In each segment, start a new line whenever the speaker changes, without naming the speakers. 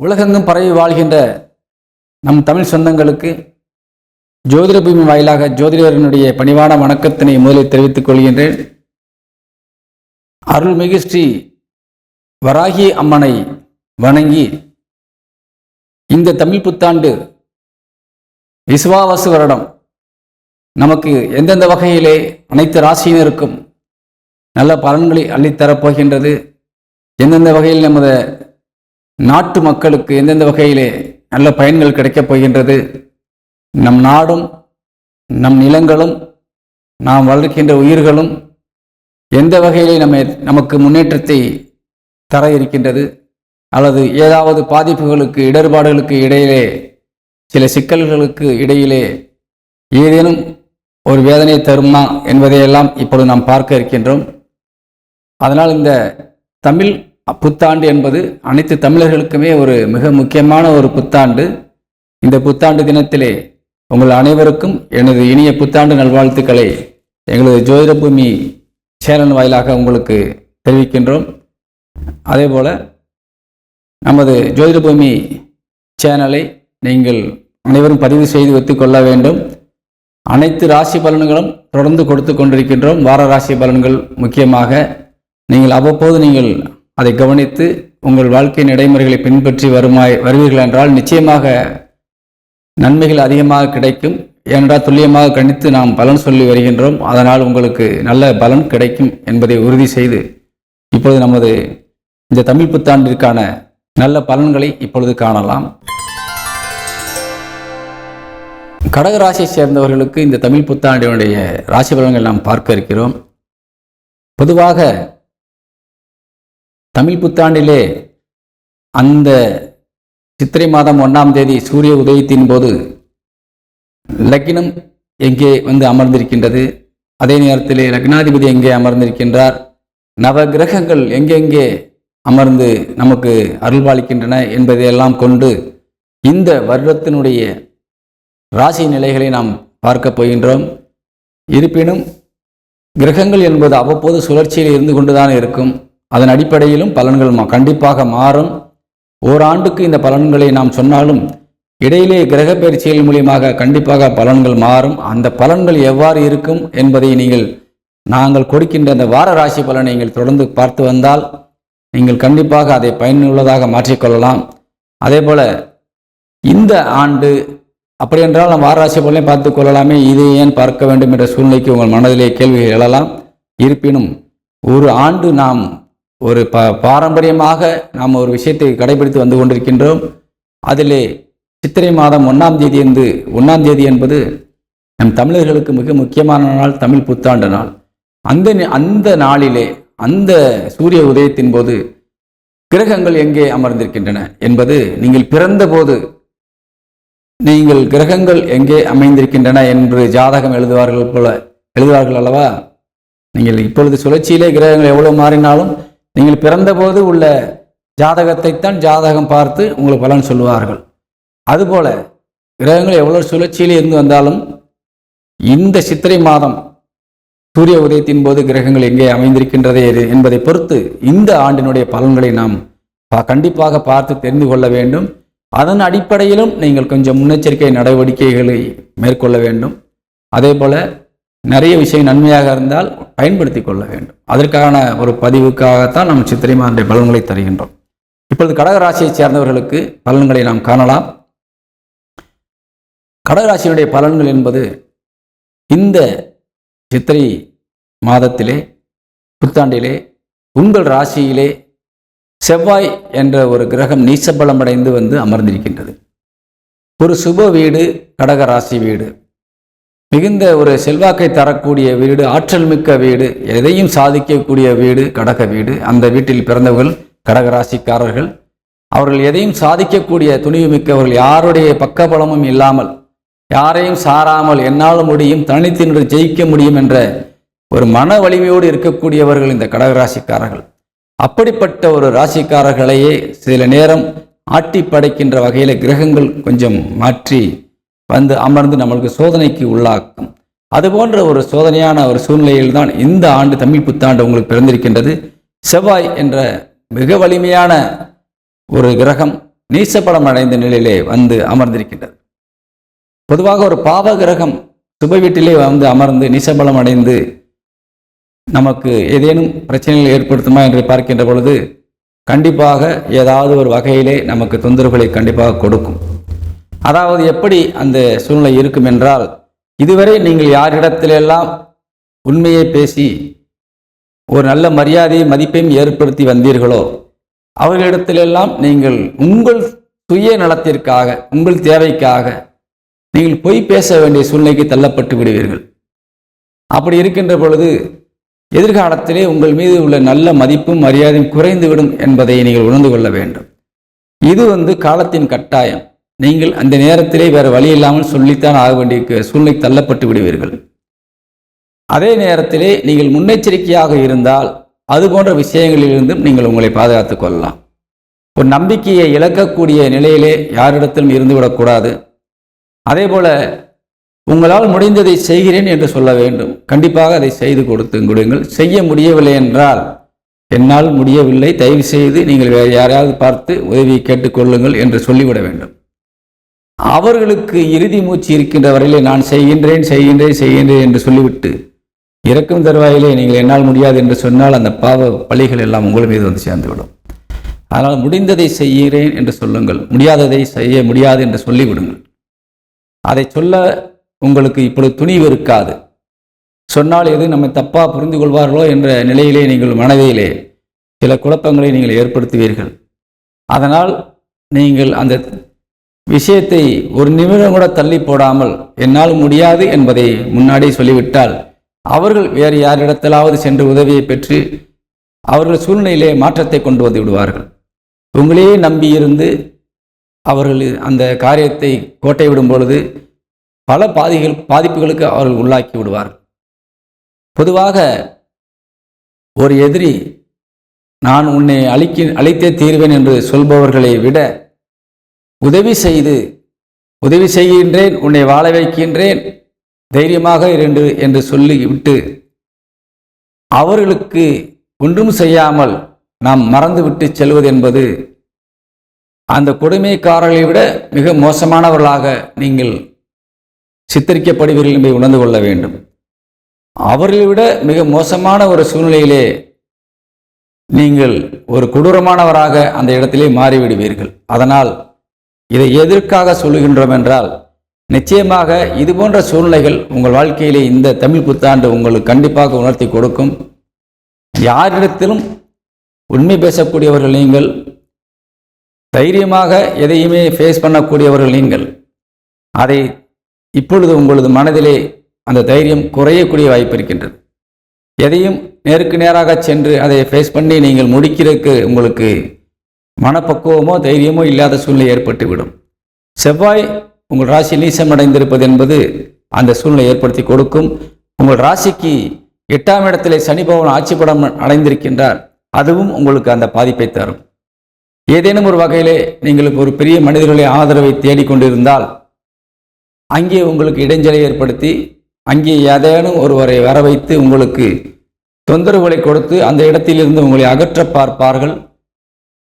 உலகெங்கும் பரவி வாழ்கின்ற நம் தமிழ் சொந்தங்களுக்கு ஜோதிட பூமி வாயிலாக ஜோதிடரினுடைய பணிவான வணக்கத்தினை முதலில் தெரிவித்துக் கொள்கின்றேன். அருள்மிகு ஸ்ரீ வராகி அம்மனை வணங்கி இந்த தமிழ் புத்தாண்டு விசுவாவசு வருடம் நமக்கு எந்தெந்த வகையிலே அனைத்து ராசியினருக்கும் நல்ல பலன்களை அள்ளித்தரப் போகின்றது. எந்தெந்த வகையில் நமது நாட்டு மக்களுக்கு எந்தெந்த வகையிலே நல்ல பயன்கள் கிடைக்கப் போகின்றது? நம் நாடும் நம் நிலங்களும் நாம் வளர்க்கின்ற உயிர்களும் எந்த வகையிலே நம்ம நமக்கு முன்னேற்றத்தை தர இருக்கின்றது? அல்லது ஏதாவது பாதிப்புகளுக்கு இடர்பாடுகளுக்கு இடையிலே சில சிக்கல்களுக்கு இடையிலே ஏதேனும் ஒரு வேதனை தருமா என்பதையெல்லாம் இப்பொழுது நாம் பார்க்க இருக்கின்றோம். அதனால் இந்த தமிழ் புத்தாண்டு என்பது அனைத்து தமிழர்களுக்குமே ஒரு மிக முக்கியமான ஒரு புத்தாண்டு. இந்த புத்தாண்டு தினத்திலே உங்கள் அனைவருக்கும் எனது இனிய புத்தாண்டு நல்வாழ்த்துக்களை எங்களது ஜோதிடபூமி சேனல் வாயிலாக உங்களுக்கு தெரிவிக்கின்றோம். அதேபோல் நமது ஜோதிடபூமி சேனலை நீங்கள் அனைவரும் பதிவு செய்து வைத்துக்கொள்ள வேண்டும். அனைத்து ராசி பலன்களும் தொடர்ந்து கொடுத்து கொண்டிருக்கின்றோம். வார ராசி பலன்கள் முக்கியமாக நீங்கள் அவ்வப்போது நீங்கள் அதை கவனித்து உங்கள் வாழ்க்கை நடைமுறைகளை பின்பற்றி வருமாய் வருவீர்கள் என்றால் நிச்சயமாக நன்மைகள் அதிகமாக கிடைக்கும். ஏனென்றால் துல்லியமாக கணித்து நாம் பலன் சொல்லி வருகின்றோம். அதனால் உங்களுக்கு நல்ல பலன் கிடைக்கும் என்பதை உறுதி செய்து இப்பொழுது நமது இந்த தமிழ் புத்தாண்டிற்கான நல்ல பலன்களை இப்பொழுது காணலாம். கடக ராசியை சேர்ந்தவர்களுக்கு இந்த தமிழ் புத்தாண்டினுடைய ராசி பலன்கள் நாம் பார்க்க இருக்கிறோம். பொதுவாக தமிழ் புத்தாண்டிலே அந்த சித்திரை மாதம் ஒன்றாம் தேதி சூரிய உதயத்தின் போது லக்னம் எங்கே வந்து அமர்ந்திருக்கின்றது? அதே நேரத்திலே லக்னாதிபதி எங்கே அமர்ந்திருக்கின்றார்? நவ கிரகங்கள் எங்கெங்கே அமர்ந்து நமக்கு அருள்பாலிக்கின்றன என்பதையெல்லாம் கொண்டு இந்த வருடத்தினுடைய ராசி நிலைகளை நாம் பார்க்க போகின்றோம். இருப்பினும் கிரகங்கள் என்பது அவ்வப்போது சுழற்சியில் இருந்து கொண்டுதான் இருக்கும். அதன் அடிப்படையிலும் பலன்கள் மா- கண்டிப்பாக மாறும். ஓராண்டுக்கு இந்த பலன்களை நாம் சொன்னாலும் இடையிலே கிரக பயிற்சிகள் மூலியமாக கண்டிப்பாக பலன்கள் மாறும். அந்த பலன்கள் எவ்வாறு இருக்கும் என்பதை நீங்கள் நாங்கள் கொடுக்கின்ற அந்த வார ராசி பலனை நீங்கள் தொடர்ந்து பார்த்து வந்தால் நீங்கள் கண்டிப்பாக அதை பயனுள்ளதாக மாற்றிக்கொள்ளலாம். அதே போல் இந்த ஆண்டு அப்படி என்றால் நாம் வாராசி பலனை பார்த்து கொள்ளலாமே. இது ஏன் பார்க்க வேண்டும் என்ற சூழ்நிலைக்கு உங்கள் மனதிலே கேள்விகள் எழலாம். இருப்பினும் ஒரு ஆண்டு நாம் ஒரு ப பாரம்பரியமாக நாம் ஒரு விஷயத்தை கடைபிடித்து வந்து கொண்டிருக்கின்றோம். அதிலே சித்திரை மாதம் ஒன்றாம் தேதி என்று ஒன்றாம் தேதி என்பது நம் தமிழர்களுக்கு மிக முக்கியமான நாள் தமிழ் புத்தாண்டு நாள். அந்த அந்த நாளிலே அந்த சூரிய உதயத்தின் போது கிரகங்கள் எங்கே அமர்ந்திருக்கின்றன என்பது நீங்கள் பிறந்தபோது நீங்கள் கிரகங்கள் எங்கே அமைந்திருக்கின்றன என்று ஜாதகம் எழுதுவார்கள் போல எழுதுவார்கள் அல்லவா? நீங்கள் இப்பொழுது சுழற்சியிலே கிரகங்கள் எவ்வளவு மாறினாலும் நீங்கள் பிறந்தபோது உள்ள ஜாதகத்தைத்தான் ஜாதகம் பார்த்து உங்களுக்கு பலன் சொல்லுவார்கள். அதுபோல கிரகங்கள் எவ்வளவு சுழற்சியில் இருந்து வந்தாலும் இந்த சித்திரை மாதம் சூரிய உதயத்தின் போது கிரகங்கள் எங்கே அமைந்திருக்கின்றது எது என்பதை பொறுத்து இந்த ஆண்டினுடைய பலன்களை நாம் பா- கண்டிப்பாக பார்த்து தெரிந்து கொள்ள வேண்டும். அதன் அடிப்படையிலும் நீங்கள் கொஞ்சம் முன்னெச்சரிக்கை நடவடிக்கைகளை மேற்கொள்ள வேண்டும். அதே போல நிறைய விஷயம் நன்மையாக இருந்தால் பயன்படுத்தி கொள்ள வேண்டும். அதற்கான ஒரு பதிவுக்காகத்தான் நாம் சித்திரை மாதனுடைய பலன்களை தருகின்றோம். இப்பொழுது கடகராசியைச் சேர்ந்தவர்களுக்கு பலன்களை நாம் காணலாம். கடகராசியினுடைய பலன்கள் என்பது இந்த சித்திரை மாதத்திலே புத்தாண்டிலே உங்கள் ராசியிலே செவ்வாய் என்ற ஒரு கிரகம் நீச்சபலமடைந்து வந்து அமர்ந்திருக்கின்றது. ஒரு சுப வீடு கடக ராசி வீடு. மிகுந்த ஒரு செல்வாக்கை தரக்கூடிய வீடு ஆற்றல் மிக்க வீடு எதையும் சாதிக்கக்கூடிய வீடு கடக வீடு. அந்த வீட்டில் பிறந்தவர்கள் கடக ராசிக்காரர்கள் அவர்கள் எதையும் சாதிக்கக்கூடிய துணிவு மிக்கவர்கள் யாருடைய பக்கபலமும் இல்லாமல் யாரையும் சாராமல் என்னால் முடியும் தனித்து நின்று ஜெயிக்க முடியும் என்ற ஒரு மன வலிமையோடு இருக்கக்கூடியவர்கள் இந்த கடகராசிக்காரர்கள். அப்படிப்பட்ட ஒரு ராசிக்காரர்களையே சில நேரம் ஆட்டி படைக்கின்ற வகையில் கிரகங்கள் கொஞ்சம் மாற்றி வந்து அமர்ந்து நம்மளுக்கு சோதனைக்கு உள்ளாக்கும். அது போன்ற ஒரு சோதனையான ஒரு சூழ்நிலையில் தான் இந்த ஆண்டு தமிழ் புத்தாண்டு உங்களுக்கு பிறந்திருக்கின்றது. செவ்வாய் என்ற மிக வலிமையான ஒரு கிரகம் நீசப்படம் அடைந்த நிலையிலே வந்து அமர்ந்திருக்கின்றது. பொதுவாக ஒரு பாவ கிரகம் சுப வீட்டிலே வந்து அமர்ந்து நீசபலம் அடைந்து நமக்கு ஏதேனும் பிரச்சனைகள் ஏற்படுத்துமா என்று பார்க்கின்ற பொழுது கண்டிப்பாக ஏதாவது ஒரு வகையிலே நமக்கு தொந்தரவுகளை கண்டிப்பாக கொடுக்கும். அதாவது எப்படி அந்த சூழ்நிலை இருக்கும் என்றால் இதுவரை நீங்கள் யாரிடத்திலெல்லாம் உண்மையை பேசி ஒரு நல்ல மரியாதையை மதிப்பையும் ஏற்படுத்தி வந்தீர்களோ அவர்களிடத்திலெல்லாம் நீங்கள் உங்கள் சுய நலத்திற்காக உங்கள் தேவைக்காக நீங்கள் பொய் பேச வேண்டிய சூழ்நிலைக்கு தள்ளப்பட்டு விடுவீர்கள். அப்படி இருக்கின்ற பொழுது எதிர்காலத்திலே உங்கள் மீது உள்ள நல்ல மதிப்பும் மரியாதையும் குறைந்துவிடும் என்பதை நீங்கள் உணர்ந்து கொள்ள வேண்டும். இது வந்து காலத்தின் கட்டாயம். நீங்கள் அந்த நேரத்திலே வேறு வழி இல்லாமல் சொல்லித்தான் ஆக வேண்டிய சூழ்நிலை தள்ளப்பட்டு விடுவீர்கள். அதே நேரத்திலே நீங்கள் முன்னெச்சரிக்கையாக இருந்தால் அது போன்ற விஷயங்களிலிருந்தும் நீங்கள் உங்களை பாதுகாத்துக் கொள்ளலாம். ஒரு நம்பிக்கையை இழக்கக்கூடிய நிலையிலே யாரிடத்திலும் இருந்துவிடக்கூடாது அதே போல உங்களால் முடிந்ததை செய்கிறேன் என்று சொல்ல வேண்டும். கண்டிப்பாக அதை செய்து கொடுத்து கொடுங்கள். செய்ய முடியவில்லை என்றால் என்னால் முடியவில்லை. தயவு செய்து நீங்கள் வேறு யாரையாவது பார்த்து உதவியை கேட்டுக்கொள்ளுங்கள் என்று சொல்லிவிட வேண்டும். அவர்களுக்கு இறுதி மூச்சு இருக்கின்ற வரையிலே நான் செய்கின்றேன் செய்கின்றேன் செய்கின்றேன் என்று சொல்லிவிட்டு இறக்கும் தருவாயிலே நீங்கள் என்னால் முடியாது என்று சொன்னால் அந்த பாவ பழிகள் எல்லாம் உங்கள் மீது வந்து சேர்ந்துவிடும். அதனால் முடிந்ததை செய்கிறேன் என்று சொல்லுங்கள் முடியாததை செய்ய முடியாது என்று சொல்லிவிடுங்கள். அதை சொல்ல உங்களுக்கு இப்பொழுது துணிவு இருக்காது. சொன்னால் எது நம்மை தப்பாக புரிந்து கொள்வார்களோ என்ற நிலையிலே நீங்கள் மனதிலே சில குழப்பங்களை நீங்கள் ஏற்படுத்துவீர்கள். அதனால் நீங்கள் அந்த விஷயத்தை ஒரு நிமிடம் கூட தள்ளி போடாமல் என்னால் முடியாது என்பதை முன்னாடி சொல்லிவிட்டால் அவர்கள் வேறு யாரிடத்திலாவது சென்று உதவியை பெற்று அவர்கள் சூழ்நிலையிலே மாற்றத்தை கொண்டு வந்து விடுவார்கள். உங்களையே நம்பியிருந்து அவர்கள் அந்த காரியத்தை கோட்டை விடும் பொழுது பல பாதிகள் பாதிப்புகளுக்கு அவர்கள் உள்ளாக்கி விடுவார்கள். பொதுவாக ஒரு எதிரி நான் உன்னை அழிக்க அழித்தே தீர்வேன் என்று சொல்பவர்களை விட உதவி செய்து உதவி செய்கின்றேன் உன்னை வாழ வைக்கின்றேன் தைரியமாக இரண்டு என்று சொல்லிவிட்டு அவர்களுக்கு ஒன்றும் செய்யாமல் நாம் மறந்துவிட்டு செல்வது என்பது அந்த கொடுமைக்காரர்களை விட மிக மோசமானவர்களாக நீங்கள் சித்தரிக்கப்படுவீர்கள் என்பதை உணர்ந்து கொள்ள வேண்டும். அவர்களை விட மிக மோசமான ஒரு சூழ்நிலையிலே நீங்கள் ஒரு கொடூரமானவராக அந்த இடத்திலே மாறிவிடுவீர்கள். அதனால் இதை எதற்காக சொல்லுகின்றோம் என்றால் நிச்சயமாக இது போன்ற சூழ்நிலைகள் உங்கள் வாழ்க்கையிலே இந்த தமிழ் புத்தாண்டு உங்களுக்கு கண்டிப்பாக உணர்த்தி கொடுக்கும். யாரிடத்திலும் உண்மை பேசக்கூடியவர்கள் நீங்கள் தைரியமாக எதையுமே ஃபேஸ் பண்ணக்கூடியவர்கள் நீங்கள் அதை இப்பொழுது உங்களது மனதிலே அந்த தைரியம் குறையக்கூடிய வாய்ப்பு இருக்கின்றது. எதையும் நேருக்கு நேராக சென்று அதை ஃபேஸ் பண்ணி நீங்கள் முடிக்கிறதுக்கு உங்களுக்கு மனப்பக்குவமோ தைரியமோ இல்லாத சூழ்நிலை ஏற்பட்டுவிடும். செவ்வாய் உங்கள் ராசி நீசம் அடைந்திருப்பது என்பது அந்த சூழ்நிலை ஏற்படுத்தி கொடுக்கும். உங்கள் ராசிக்கு எட்டாம் இடத்திலே சனி பகவான் ஆட்சி படம் அடைந்திருக்கின்றார். அதுவும் உங்களுக்கு அந்த பாதிப்பை தரும். ஏதேனும் ஒரு வகையிலே நீங்கள் ஒரு பெரிய மனிதர்களை ஆதரவை தேடிக்கொண்டிருந்தால் அங்கே உங்களுக்கு இடைஞ்சலை ஏற்படுத்தி அங்கே ஏதேனும் ஒருவரை வர வைத்து உங்களுக்கு தொந்தரவுகளை கொடுத்து அந்த இடத்திலிருந்து உங்களை அகற்ற பார்ப்பார்கள்.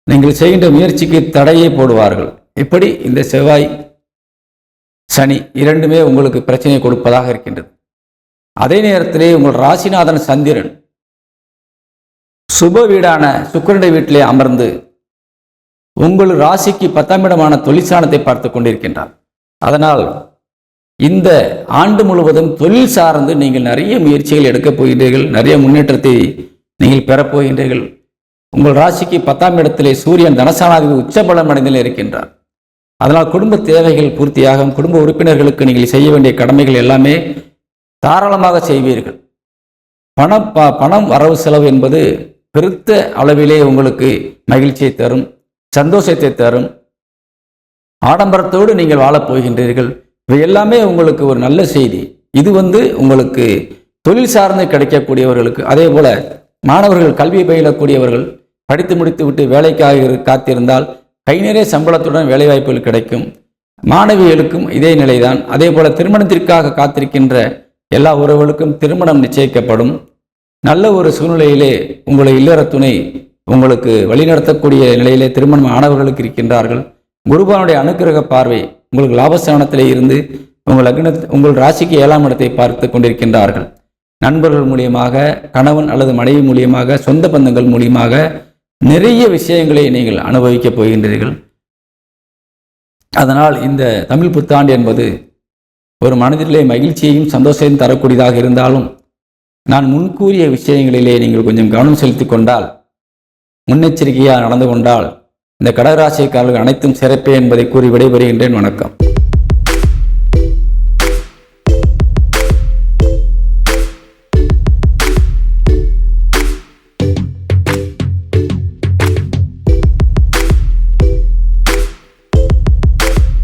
நீங்கள் செய்கின்ற முயற்சிக்கு தடையை போடுவார்கள். இப்படி இந்த செவ்வாய் சனி இரண்டுமே உங்களுக்கு பிரச்சனையை கொடுப்பதாக இருக்கின்றது. அதே நேரத்திலே உங்கள் ராசிநாதன் சந்திரன் சுப வீடான சுக்கரனுடைய வீட்டிலே அமர்ந்து உங்கள் ராசிக்கு பத்தாம் இடமான தொழிற்சானத்தை பார்த்து கொண்டிருக்கின்றார். அதனால் இந்த ஆண்டு முழுவதும் தொழில் சார்ந்து நீங்கள் நிறைய முயற்சிகள் எடுக்கப் போகின்றீர்கள் நிறைய முன்னேற்றத்தை நீங்கள் பெறப்போகின்றீர்கள் உங்கள் ராசிக்கு பத்தாம் இடத்திலே சூரியன் தனசானாதிபதி உச்சபலம் அடைந்தில் இருக்கின்றார். அதனால் குடும்ப தேவைகள் பூர்த்தியாகும். குடும்ப உறுப்பினர்களுக்கு நீங்கள் செய்ய வேண்டிய கடமைகள் எல்லாமே தாராளமாக செய்வீர்கள். பணம் ப பணம் வரவு செலவு என்பது பெருத்த அளவிலே உங்களுக்கு மகிழ்ச்சியை தரும் சந்தோஷத்தை தரும். ஆடம்பரத்தோடு நீங்கள் வாழப் போகின்றீர்கள். இவை எல்லாமே உங்களுக்கு ஒரு நல்ல செய்தி. இது வந்து உங்களுக்கு தொழில் சார்ந்து கிடைக்கக்கூடியவர்களுக்கு அதே போல மாணவர்கள் கல்வி பயிலக்கூடியவர்கள் படித்து முடித்து விட்டு வேலைக்காக காத்திருந்தால் கை நிறைய சம்பளத்துடன் வேலைவாய்ப்புகள் கிடைக்கும். மாணவிகளுக்கும் இதே நிலைதான். அதே போல திருமணத்திற்காக காத்திருக்கின்ற எல்லா உறவுகளுக்கும் திருமணம் நிச்சயிக்கப்படும். நல்ல ஒரு சூழ்நிலையிலே உங்களை இல்லற துணை உங்களுக்கு வழிநடத்தக்கூடிய நிலையிலே திருமணம் ஆனவர்களுக்கு இருக்கின்றார்கள். குருபானுடைய அனுக்கிரக பார்வை உங்களுக்கு லாபஸ்தானத்திலே இருந்து உங்கள் லக்ன உங்கள் ராசிக்கு ஏழாம் இடத்தை பார்த்து கொண்டிருக்கின்றார்கள். நண்பர்கள் மூலியமாக கணவன் அல்லது மனைவி மூலியமாக சொந்த பந்தங்கள் மூலியமாக நிறைய விஷயங்களை நீங்கள் அனுபவிக்கப் போகின்றீர்கள். அதனால் இந்த தமிழ் புத்தாண்டு என்பது ஒரு மனதிலே மகிழ்ச்சியையும் சந்தோஷத்தையும் தரக்கூடியதாக இருந்தாலும் நான் முன்கூறிய விஷயங்களிலே நீங்கள் கொஞ்சம் கவனம் செலுத்தி கொண்டால் முன்னெச்சரிக்கையாக நடந்து கொண்டால் இந்த கடகராசிக்காரர்கள் அனைத்தும் சிறப்பே என்பதை கூறி விடைபெறுகின்றேன். வணக்கம்.